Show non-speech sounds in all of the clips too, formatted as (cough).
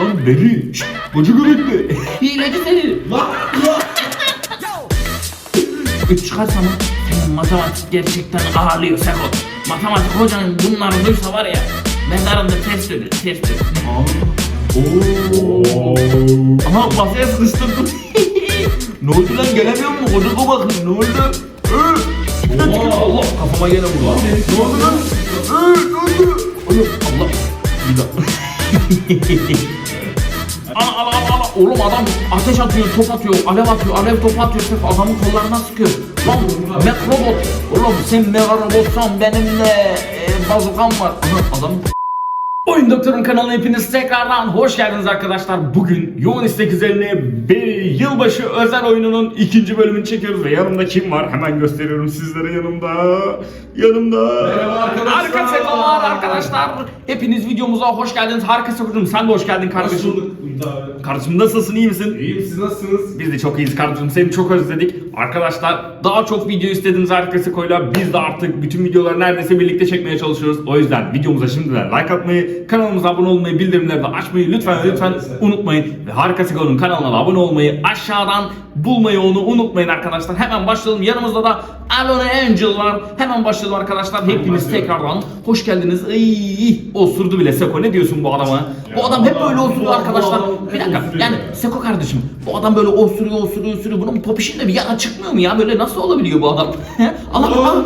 Lan beri. Şşt. Koca göbekli. Hileci seni. Lan! Üç çıkarsa mı? Senin matematik gerçekten ağlıyor Seko. Matematik hocanın bunları duysa var ya. Mezarında ters dönür, ters dönür. Oo. Aha masaya sıkıştırdım. ne oldu lan gelemiyor mu? Koca göbekli ne oldu? Oha! Allah kafama gene vurdu. Lan Ne oldu lan? Hı, ne oldu? Oğlum Allah. Bir dakika. Ana ana ana ana oğlum adam ateş atıyor, top atıyor, alev atıyor, alev top atıyor, sırf adamın kollarına sıkıyor. Lan mek robot. Oğlum sen mega robotsan benim de e, bazukam var. Aha adam (laughs) Oyun Doktor'un kanalına hepiniz tekrardan hoş geldiniz arkadaşlar. Bugün yoğun istek üzerine bir yılbaşı özel oyununun ikinci bölümünü çekiyoruz ve yanımda kim var? Hemen gösteriyorum sizlere yanımda. Yanımda. Merhaba arkadaşlar. Harika sekolar arkadaşlar. Hepiniz videomuza hoş geldiniz. Harika sekocuğum sen de hoş geldin Hoş kardeşim. bulduk Abi. Kardeşim nasılsın iyi misin? İyiyim siz nasılsınız? Biz de çok iyiyiz kardeşim. Seni çok özledik. Arkadaşlar daha çok video istediğiniz Harika Seko'yla biz de artık bütün videoları neredeyse birlikte çekmeye çalışıyoruz. O yüzden videomuza şimdiden like atmayı, kanalımıza abone olmayı, bildirimleri de açmayı lütfen lütfen unutmayın. Ve Harika Seko'nun kanalına abone olmayı, aşağıdan bulmayı onu unutmayın arkadaşlar. Hemen başlayalım. Yanımızda da Alone Angel var. Hemen başlayalım arkadaşlar. Hepiniz tekrardan hoş geldiniz. Iy, osurdu bile Seko. Ne diyorsun bu adama? Bu adam hep böyle osuruyor bu arkadaşlar. Bir dakika. Yani ya. Seko kardeşim bu adam böyle osuruyor osuruyor osuruyor bunun popişinde bir yana çıkmıyor mu ya böyle nasıl olabiliyor bu adam? (laughs) Allah Allah.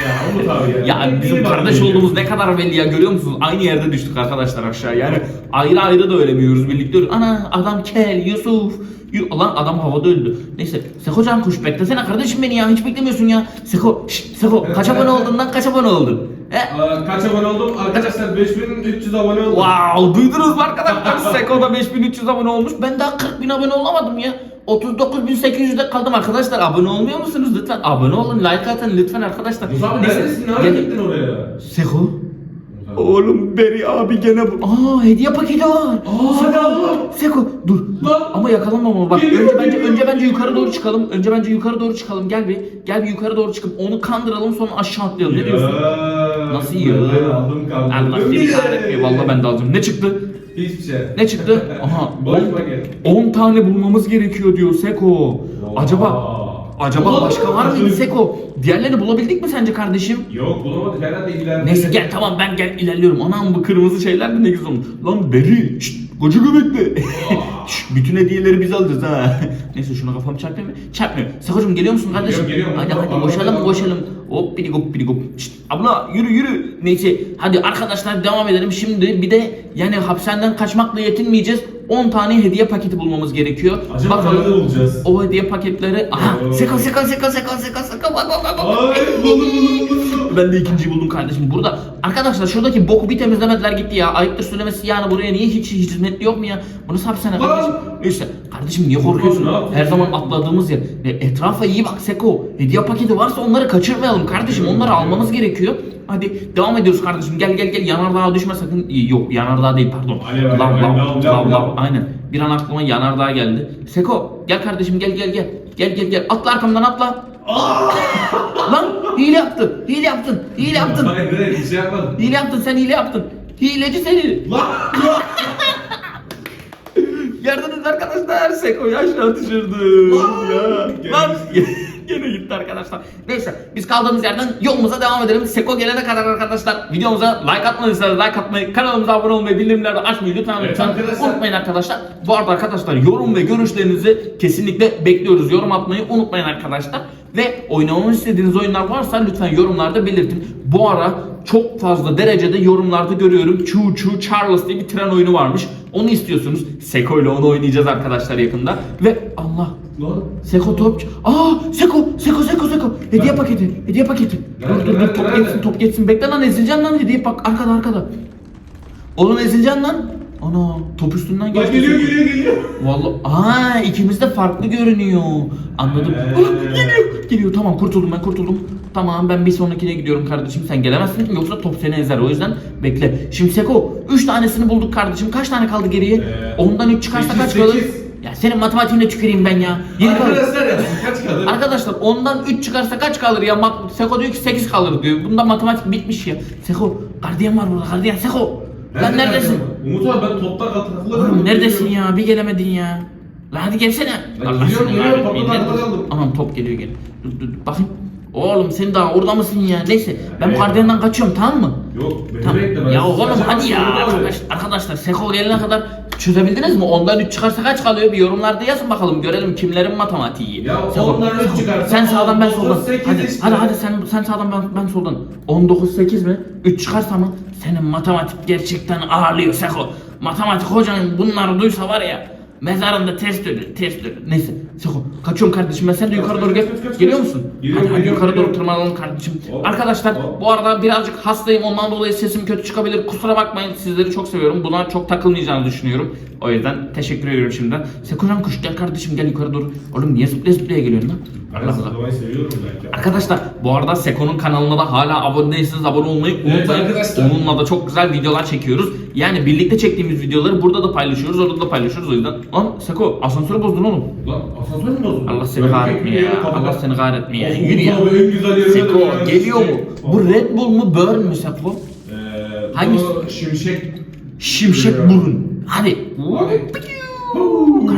Ya Umut abi ya. Ya bizim kardeş olduğumuz ne kadar belli ya görüyor musunuz? Aynı yerde düştük arkadaşlar aşağı yani ayrı ayrı da ölemiyoruz birlikte öyle. Ana adam kel Yusuf. Yu- Lan adam havada öldü. Neyse Seko can kuş beklesene kardeşim beni ya hiç beklemiyorsun ya. Seko şşt, Seko kaç abone oldun lan kaç abone oldun? He? Aa, Kaç abone oldum? Arkadaşlar 5300 abone oldum. Wow, duydunuz mu arkadaşlar? Seko'da 5300 abone olmuş. Ben daha 40 bin abone olamadım ya. 39.800'de kaldım arkadaşlar. Abone olmuyor musunuz lütfen? Abone olun, like atın lütfen arkadaşlar. Abi neredesin? Nereye gel- gittin oraya? Abi. Oğlum Beri abi gene bu. Aa hediye paketi var. Aa, Seko, Allah. Seko dur. Lan. Ama yakalanmama bak. Geliyor, önce bence geliyor, önce bence geliyor. yukarı doğru çıkalım. Önce bence yukarı doğru çıkalım. Gel bir. Gel bir yukarı doğru çıkıp onu kandıralım sonra aşağı atlayalım. Ne diyorsun? Ya, Nasıl ben yiyor? aldım kaldım. Allah seni kahretmiyor. Vallahi ben de alacağım. Ne çıktı? Hiçbir şey. Ne çıktı? (laughs) Aha. Boş 10 paket. 10 tane bulmamız gerekiyor diyor Seko. Acaba acaba Bulamadık başka var mı? mıydı Seko? Diğerlerini bulabildik mi sence kardeşim? Yok bulamadık herhalde ilgilendim. Neyse gel tamam ben gel ilerliyorum. Anam bu kırmızı şeyler de ne güzel olmuş. Lan Beri, şşt, koca göbekli. (laughs) Şşt, bütün hediyeleri biz alacağız ha. (laughs) Neyse şuna kafam çarpmıyor mu? Çarpmıyor. Sekocuğum geliyor musun kardeşim? Geliyorum, geliyorum. Hadi hadi Tamam, koşalım koşalım. Hop bidi gop bidi gop. Şşt, abla yürü yürü. Neyse hadi arkadaşlar devam edelim. Şimdi bir de yani hapishaneden kaçmakla yetinmeyeceğiz. 10 tane hediye paketi bulmamız gerekiyor. Acaba nerede bulacağız? O hediye paketleri... Aha! Oo. Seko seko seko seko seko seko bak bak bak bak. Ay buldum buldum buldum. Ben de ikinciyi buldum kardeşim. Burada arkadaşlar şuradaki boku bir temizlemediler gitti ya. Ayıptır söylemesi yani buraya niye hiç hizmetli yok mu ya? Bunu hapishane Lan! kardeşim. Neyse kardeşim niye korkuyorsun? Her zaman atladığımız yer. E, etrafa iyi bak Seko. Hediye paketi varsa onları kaçırmayalım kardeşim. Onları almamız gerekiyor. Hadi devam ediyoruz kardeşim. Gel gel gel yanardağa düşme sakın. Yok yanardağ değil pardon. Alev, alev, Lav, lav, lav, lav, lav. Bir an aklıma yanardağ geldi. Seko gel kardeşim gel gel gel. Gel gel gel. Atla arkamdan atla. Lan hile yaptın. Hile yaptın. Hile yaptın. Hayır hayır bir şey yapmadım. Hile yaptın sen hile yaptın. Hileci seni. Lan! Gördünüz arkadaşlar Seko'yu aşağı düşürdüm. ya. Gene Lan gene gitti arkadaşlar. Neyse biz kaldığımız yerden yolumuza devam edelim. Seko gelene kadar arkadaşlar videomuza like atmadıysanız like atmayı, kanalımıza abone olmayı, bildirimleri açmayı lütfen Evet lütfen arkadaşlar. unutmayın arkadaşlar. Bu arada arkadaşlar yorum ve görüşlerinizi kesinlikle bekliyoruz. Yorum atmayı unutmayın arkadaşlar. Ve oynamamı istediğiniz oyunlar varsa lütfen yorumlarda belirtin. Bu ara çok fazla derecede yorumlarda görüyorum. Choo Choo Charles diye bir tren oyunu varmış. Onu istiyorsunuz. Seko ile onu oynayacağız arkadaşlar yakında. Ve Allah Lan! Seko top. Aa Seko Seko Seko Seko. Hediye Ver. paketi. Hediye paketi. Nerede, dur dur dur nerede, top nerede? geçsin top geçsin. Bekle lan ezileceksin lan hediye bak arkada arkada. Oğlum ezileceksin lan. Ana top üstünden Bak geçti. geliyor Seko. geliyor geliyor. Vallahi aa ikimiz de farklı görünüyor. Anladım. Evet. Aa, geliyor. Tamam kurtuldum ben kurtuldum. Tamam ben bir sonrakine gidiyorum kardeşim. Sen gelemezsin yoksa top seni ezer. O yüzden bekle. Şimdi Seko 3 tanesini bulduk kardeşim. Kaç tane kaldı geriye? Ee, Ondan 3 çıkarsa kaç kalır? Ya senin matematiğine tüküreyim ben ya. Kalır. Arkadaşlar ya kaç kalır? Arkadaşlar ondan 3 çıkarsa kaç kalır ya? Mat- Seko diyor ki 8 kalır diyor. Bunda matematik bitmiş ya. Seko gardiyan var burada gardiyan Seko. Lan Nerede neredesin? gardiyan Umut abi ben topta takılı Oğlum neredesin ya? Bir gelemedin ya. Lan hadi gelsene. Allah geliyorum, geliyorum. Topla Nerede? takılı kaldım. Anam top geliyor gel. Dur dur dur. bakayım. Oğlum sen daha orada mısın ya? Neyse ben Evet. gardiyenden kaçıyorum tamam mı? Yok beni bekle ben. Ya oğlum hadi ya abi. arkadaş, arkadaşlar Seko gelene kadar çözebildiniz mi? Ondan 3 çıkarsa kaç kalıyor? Bir yorumlarda yazın bakalım görelim kimlerin matematiği. iyi. Ya ondan üç çıkarsa Sen sağdan ben 19, soldan. 8 Hadi, işte. hadi hadi sen sen sağdan ben ben soldan. 19 8 mi? 3 çıkarsa mı? Senin matematik gerçekten ağırlıyor Seko. Matematik hocanın bunları duysa var ya mezarında ters dönür, ters dönür. Neyse Seko kaçıyorum kardeşim ben sen de yukarı doğru gel. kaç, kaç, kaç. Geliyor musun? Geliyorum, hadi hadi geliyorum, yukarı doğru geliyorum. tırmanalım kardeşim. Hop, Arkadaşlar hop. bu arada birazcık hastayım ondan dolayı sesim kötü çıkabilir. Kusura bakmayın sizleri çok seviyorum. Buna çok takılmayacağını düşünüyorum. O yüzden teşekkür ediyorum şimdiden. Sekuran kuş gel kardeşim gel yukarı doğru. Oğlum niye zıplaya zıplaya geliyorsun lan? Seviyorum belki. Arkadaşlar bu arada Seko'nun kanalına da hala abone değilseniz abone olmayı Evet unutmayın. arkadaşlar. Onunla da çok güzel videolar çekiyoruz. Yani birlikte çektiğimiz videoları burada da paylaşıyoruz, orada da paylaşıyoruz o yüzden. Lan Seko asansörü bozdun oğlum. Lan asansör mü bozuldu? Allah seni bekliyorum ya. kapıda. Allah seni kahretmiyor ya. Yürü ya. en güzel yerine Seko de yani geliyor mu? Bu Red Bull mu Burn mü Seko? Eee Hangisi? Şimşek. Şimşek burun. Hadi. Hadi.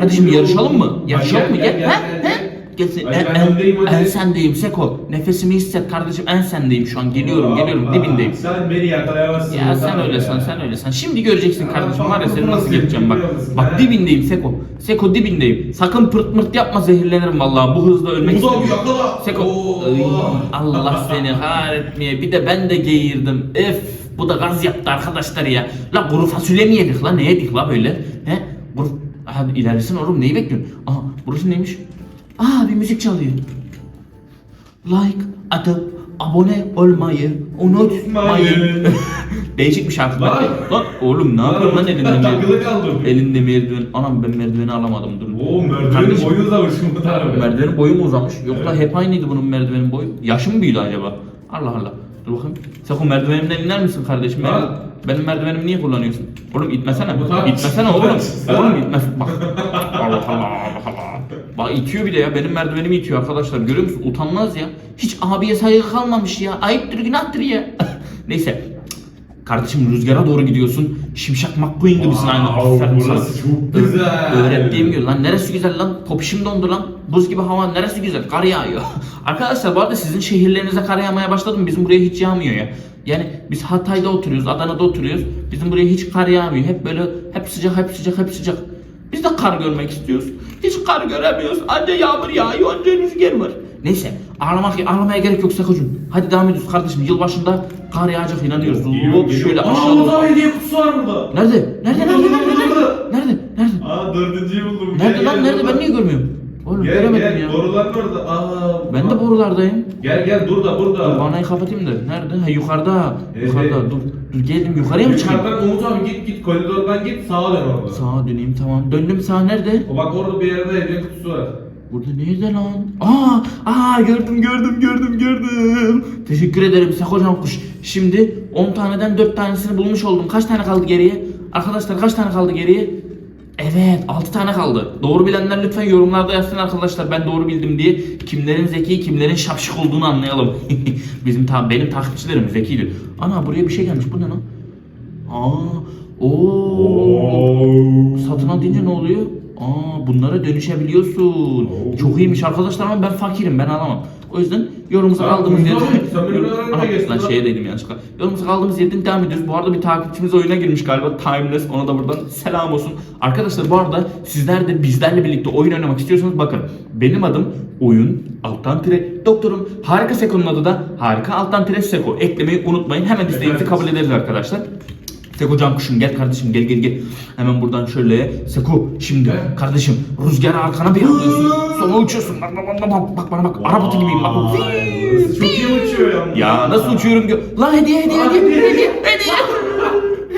Kardeşim yarışalım mı? Yarışalım mı? Gel, Gel. gel, gel, Gelsin. Hadi En, ben en, öndeyim, hadi. en sendeyim Seko. Nefesimi hisset kardeşim. En sendeyim şu an. Geliyorum, geliyorum. Allah, Dibindeyim. Sen beni yakalayamazsın. Ya sen öyle san, sen öyle san. Şimdi göreceksin kardeşim var ya seni nasıl geçeceğim bak. Bak he? dibindeyim Seko. Seko dibindeyim. Sakın pırt mırt yapma zehirlenirim vallahi. Bu hızla ölmek istemiyorum. Seko. Ay, Allah seni kahretmeye. Bir de ben de geğirdim. Ef. Bu da gaz yaptı arkadaşlar ya. La kuru fasulye mi yedik la? Ne yedik la böyle? He? Kuru... Hadi ilerlesin oğlum neyi bekliyorsun? Aha burası neymiş? Aa bir müzik çalıyor. Like atıp abone olmayı unutmayın. (laughs) Değişik bir şarkı. Lan. Lan oğlum ne yapıyorsun lan elinde Takılı merdiven? kaldım. Elinde merdiven. Anam ben merdiveni alamadım dur. Oo merdivenin Kardeşim, boyu uzamış Umut abi. Merdivenin boyu mu uzamış? Yok la hep aynıydı bunun merdivenin boyu. Yaşı mı büyüdü acaba? Allah Allah. Dur bakayım. Sen o merdivenimden iner misin kardeşim? Benim, Lan. benim merdivenimi niye kullanıyorsun? Oğlum itmesene. Bu tarz- İtmesene oğlum. (laughs) Sen- Oğlum itmez. Bak. (laughs) Allah Allah Allah Allah. Bak itiyor bir de ya. Benim merdivenimi itiyor arkadaşlar. Görüyor musun? Utanmaz ya. Hiç abiye saygı kalmamış ya. Ayıptır günahtır ya. (laughs) Neyse. Kardeşim rüzgara doğru gidiyorsun. Şimşek McQueen gibisin aynı. Aferin sana. çok güzel. Öğrettiğim gibi lan neresi güzel lan? Popişim dondu lan. Buz gibi hava neresi güzel? Kar yağıyor. (laughs) Arkadaşlar bu arada sizin şehirlerinize kar yağmaya başladı mı? Bizim buraya hiç yağmıyor ya. Yani biz Hatay'da oturuyoruz, Adana'da oturuyoruz. Bizim buraya hiç kar yağmıyor. Hep böyle hep sıcak, hep sıcak, hep sıcak. Biz de kar görmek istiyoruz. Hiç kar göremiyoruz. Anca yağmur yağıyor, anca rüzgar var. Neyse ağlamak, ağlamaya gerek yok Sakocuğum. Hadi devam ediyoruz kardeşim. Yılbaşında kar yağacak inanıyoruz. Hop şöyle aşağı doğru. abi hediye kutusu var burada. Nerede? Nerede? Nerede? Nerede? Nerede? Nerede? Nerede? Aa dördüncüyü buldum. Nerede lan? Nerede? Ben niye görmüyorum? Oğlum Gel göremedim gel ya. borular orada. Aa. Ben de borulardayım. Gel gel dur da burada. Dur vanayı kapatayım da. Nerede? Ha yukarıda. Evet, Yukarıda. evet. Dur. Dur geldim. Yukarıya mı çıkayım? Yukarıdan Umut abi git git koridordan git sağa dön orada. Sağa döneyim tamam. Döndüm sağ nerede? O bak orada bir yerde hediye kutusu var. Burada nerede lan? Aa, aa gördüm gördüm gördüm gördüm. Teşekkür ederim Sakocan kuş. Şimdi 10 taneden 4 tanesini bulmuş oldum. Kaç tane kaldı geriye? Arkadaşlar kaç tane kaldı geriye? Evet 6 tane kaldı. Doğru bilenler lütfen yorumlarda yazsın arkadaşlar ben doğru bildim diye. Kimlerin zeki kimlerin şapşık olduğunu anlayalım. (laughs) Bizim ta benim takipçilerim zekidir. Ana buraya bir şey gelmiş bu ne lan? Aa, oo. Satın al deyince ne oluyor? Aa bunlara dönüşebiliyorsun. Çok iyiymiş arkadaşlar ama ben fakirim ben alamam. O yüzden yorumumuzu Sen aldığımız ucuz yerden... lan şeye dedim yanlışlıkla. Yorumumuzu aldığımız yerden devam ediyoruz. Bu arada bir takipçimiz oyuna girmiş galiba Timeless. Ona da buradan selam olsun. Arkadaşlar bu arada sizler de bizlerle birlikte oyun oynamak istiyorsanız bakın. Benim adım oyun alttan tire doktorum. Harika Seko'nun adı da harika alttan tire Seko. Eklemeyi unutmayın. Hemen isteğinizi kabul ederiz arkadaşlar. Seko can kuşum gel kardeşim gel gel gel. Hemen buradan şöyle Seko şimdi kardeşim rüzgarı arkana bir atlıyorsun. Sonra uçuyorsun. Bak bak bak bak bak bana bak. Araba atı gibiyim bak. bak. Çok iyi uçuyor yalnız. Ya nasıl uçuyorum gö- Lan hediye hediye hediye hediye. hediye hediye.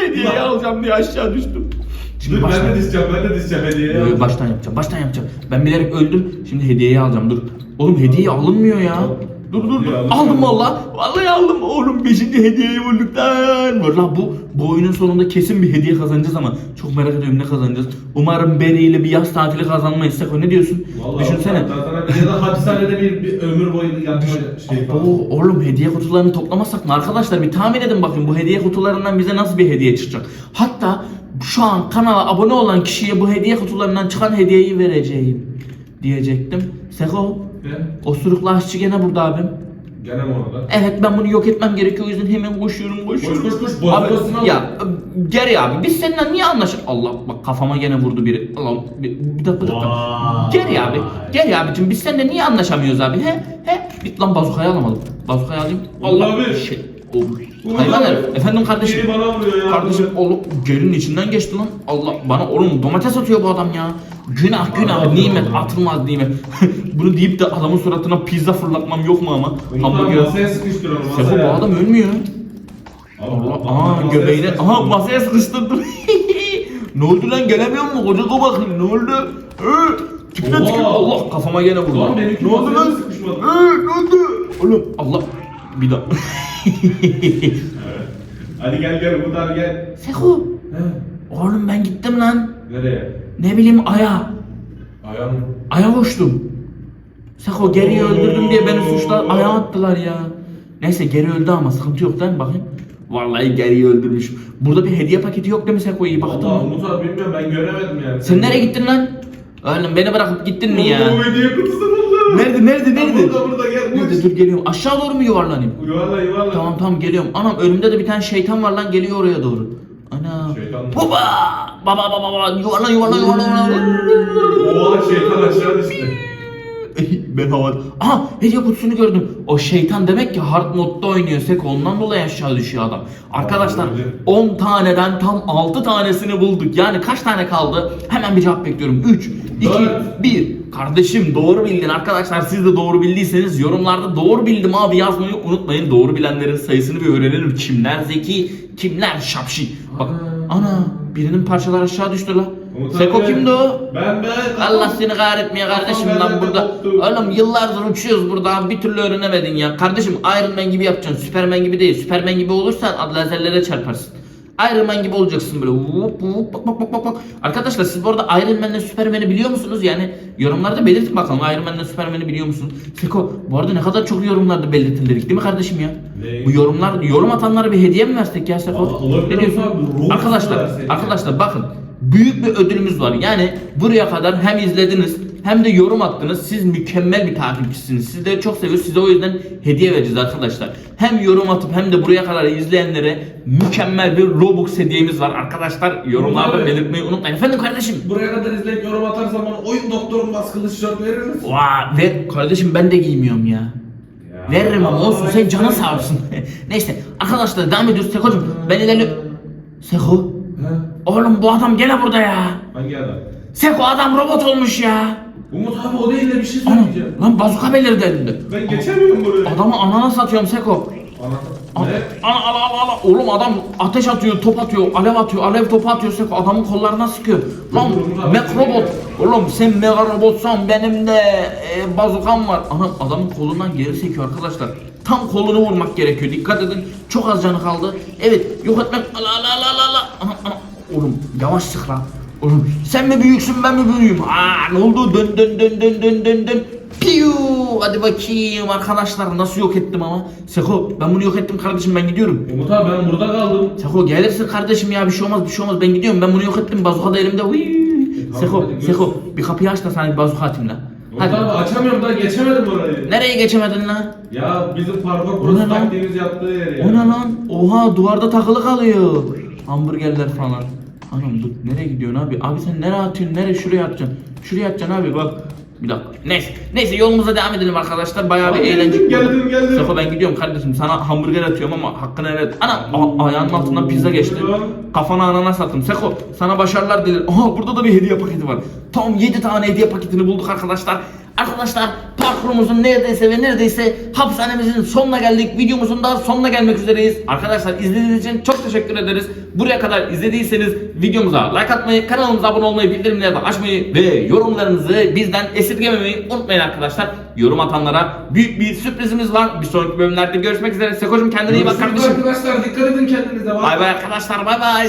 (laughs) Hediyeyi alacağım diye aşağı düştüm. Şimdi Dur ben baştan, de dizeceğim ben de dizeceğim hediye. Yo, baştan yapacağım baştan yapacağım. Ben bilerek öldüm. Şimdi hediyeyi alacağım dur. Oğlum hediye alınmıyor ya. Dur dur dur. Aldım. Aldım valla. Vallahi aldım oğlum 5. hediyeyi bulduktan. Valla bu bu oyunun sonunda kesin bir hediye kazanacağız ama çok merak ediyorum ne kazanacağız. Umarım Beri ile bir yaz tatili kazanmayız. Seko ne diyorsun? Vallahi Düşünsene. Ya da hapishanede bir, bir ömür boyu yatma şey falan. Oo, oğlum hediye kutularını toplamazsak mı? Arkadaşlar bir tahmin edin bakın bu hediye kutularından bize nasıl bir hediye çıkacak. Hatta şu an kanala abone olan kişiye bu hediye kutularından çıkan hediyeyi vereceğim diyecektim. Seko Ne? osuruklu aşçı gene burada abim. Gene mi orada? Evet ben bunu yok etmem gerekiyor o yüzden hemen koşuyorum koşuyorum. Koş, koş, koş, Abi, bozdurasını al. ya geri abi biz seninle niye anlaşır? Allah bak kafama gene vurdu biri. Allah bir, bir dakika bir dakika. Vay. Geri abi. Geri abicim biz seninle niye anlaşamıyoruz abi he? He? Bit lan bazukayı alamadım. Bazukayı alayım. Allah abi. şey. O, hayvan herif. Efendim kardeşim. Biri bana vuruyor ya. Kardeşim oğlum gerinin içinden geçti lan. Allah bana oğlum domates atıyor bu adam ya. Günah günah Allah nimet Allah. atılmaz nimet. (laughs) Bunu deyip de adamın suratına pizza fırlatmam yok mu ama? Hamburger. masaya Sefo bu adam ölmüyor. Allah Allah aha göbeğine aha masaya sıkıştırdım. (laughs) ne oldu lan gelemiyor mu? Koca bakayım ne oldu? Hı? Tipine tükür. Allah kafama gene vurdu. Lan ne oldu lan? Hı, ne oldu? Oğlum Allah bir daha. (laughs) Hadi gel gel Umut abi gel. Seko He. oğlum ben gittim lan. Nereye? Ne bileyim aya. Ayağım. Aya koştum. Seko geriyi öldürdüm diye beni suçlar aya attılar ya. Neyse geri öldü ama sıkıntı yok değil mi bakayım. Vallahi geriyi öldürmüş. Burada bir hediye paketi yok değil mi Seko iyi baktın Allah mı? Umut abi bilmiyorum ben göremedim yani. Sen nereye gittin lan? Oğlum beni bırakıp gittin mi ya? Bu hediye kutusu. Nerede nerede nerede? Burada burada gel. Nerede dur geliyorum. Aşağı doğru mu yuvarlanayım? Yuvarla yuvarla. Tamam tamam geliyorum. Anam önümde de bir tane şeytan var lan geliyor oraya doğru. Ana. Şeytan? Baba! Baba baba baba yuvarlan yuvarlan yuvarlan yuvarlan. Oha şeytan aşağı düştü. ben havada. Aha hediye kutusunu gördüm. O şeytan demek ki hard modda oynuyor Sek ondan dolayı aşağı düşüyor adam. Arkadaşlar Aa, öyle. 10 taneden tam 6 tanesini bulduk. Yani kaç tane kaldı? Hemen bir cevap bekliyorum. 3, 2, Dört. 1. Kardeşim doğru bildin arkadaşlar. Siz de doğru bildiyseniz yorumlarda doğru bildim abi yazmayı unutmayın. Doğru bilenlerin sayısını bir öğrenelim. Kimler zeki, kimler şapşi. Bak ana birinin parçaları aşağı düştü lan. Umut Seko abi. kimdi o? Ben ben. Allah seni kahretmeye kardeşim lan burada. Oğlum yıllardır uçuyoruz burada bir türlü öğrenemedin ya. Kardeşim Iron Man gibi yapacaksın. Superman gibi değil. Superman gibi olursan lazerlere çarparsın. Iron Man gibi olacaksın böyle. Vup vup bak bak bak bak bak. Arkadaşlar siz bu arada Iron Man'le Superman'i biliyor musunuz? Yani yorumlarda belirtin bakalım Iron Man'le Superman'i biliyor musun? Seko bu arada ne kadar çok yorumlarda belirtin dedik değil mi kardeşim ya? Ne? Bu yorumlar yorum atanlara bir hediye mi versek ya Seko? Aa, Ne diyorsun? abi, Arkadaşlar arkadaşlar bakın büyük bir ödülümüz var. Yani buraya kadar hem izlediniz hem de yorum attınız. Siz mükemmel bir takipçisiniz. Sizleri çok seviyoruz. Size o yüzden hediye vereceğiz arkadaşlar. Hem yorum atıp hem de buraya kadar izleyenlere mükemmel bir Robux hediyemiz var. Arkadaşlar yorumlarda belirtmeyi unutmayın. Efendim kardeşim. Buraya kadar izleyip yorum atarsam bana oyun doktorun baskılı tişört verir misin? Vaa ver kardeşim ben de giymiyorum ya. Ya, Veririm ama olsun sen canın sağ olsun. (laughs) Neyse arkadaşlar devam ediyoruz Seko'cum. Ben ilerliyorum. Seko. He? Oğlum bu adam gene burada ya. Hangi adam? Seko adam robot olmuş ya. Umut abi o değil de bir şey Ana, söyleyeceğim. lan bazuka belirdi elinde. Ben geçemiyorum buraya. Adamı anana satıyorum Seko. Ana. Ne? Ana ala ala ala. Oğlum adam ateş atıyor, top atıyor, alev atıyor, alev topu atıyor Seko. Adamın kollarına sıkıyor. Lan Dur, dur, dur, mek dur. robot. Oğlum sen mega robotsan benim de e, bazukam var. Ana adamın kolundan geri sekiyor arkadaşlar. Tam kolunu vurmak gerekiyor. Dikkat edin. Çok az canı kaldı. Evet yok etmek. Ala ala ala, ala. Ana, ana. Oğlum yavaş sık lan. Sen mi büyüksün ben mi büyüğüm? Aa ne oldu? Dön dön dön dön dön dön dön. Piyu! Hadi bakayım arkadaşlar nasıl yok ettim ama. Seko ben bunu yok ettim kardeşim ben gidiyorum. Umut abi ben burada kaldım. Seko gelirsin kardeşim ya bir şey olmaz bir şey olmaz ben gidiyorum ben bunu yok ettim bazuka da elimde. Uy. tamam, Seko hadi. Seko bir kapıyı aç da sana bir bazuka atayım lan. Umut abi Hadi. açamıyorum daha geçemedim orayı. Nereye geçemedin lan? Ya bizim parkur burası taktiğimiz yaptığı yer ya. O ne lan? Oha duvarda takılı kalıyor. Hamburgerler falan. Anam dur nereye gidiyorsun abi? Abi sen nereye atıyorsun? Nereye şuraya atacaksın? Şuraya atacaksın abi bak. Bir dakika. Neyse. Neyse yolumuza devam edelim arkadaşlar. Bayağı bir eğlenceli. geldim, geldim. Seko ben gidiyorum kardeşim. Sana hamburger atıyorum ama hakkını helal et. Ana ayağının altından pizza geçti. Kafana ananas attım. Seko sana başarılar dilerim. Aha burada da bir hediye paketi var. Tam 7 tane hediye paketini bulduk arkadaşlar. Arkadaşlar parkurumuzun neredeyse ve neredeyse hapishanemizin sonuna geldik. Videomuzun da sonuna gelmek üzereyiz. Arkadaşlar izlediğiniz için çok teşekkür ederiz. Buraya kadar izlediyseniz videomuza like atmayı, kanalımıza abone olmayı, bildirimleri de açmayı ve yorumlarınızı bizden esirgememeyi unutmayın arkadaşlar. Yorum atanlara büyük bir sürprizimiz var. Bir sonraki bölümlerde görüşmek üzere. Seko'cum kendine iyi bak kardeşim. Arkadaşlar dikkat edin kendinize. Bay bay arkadaşlar bay bay.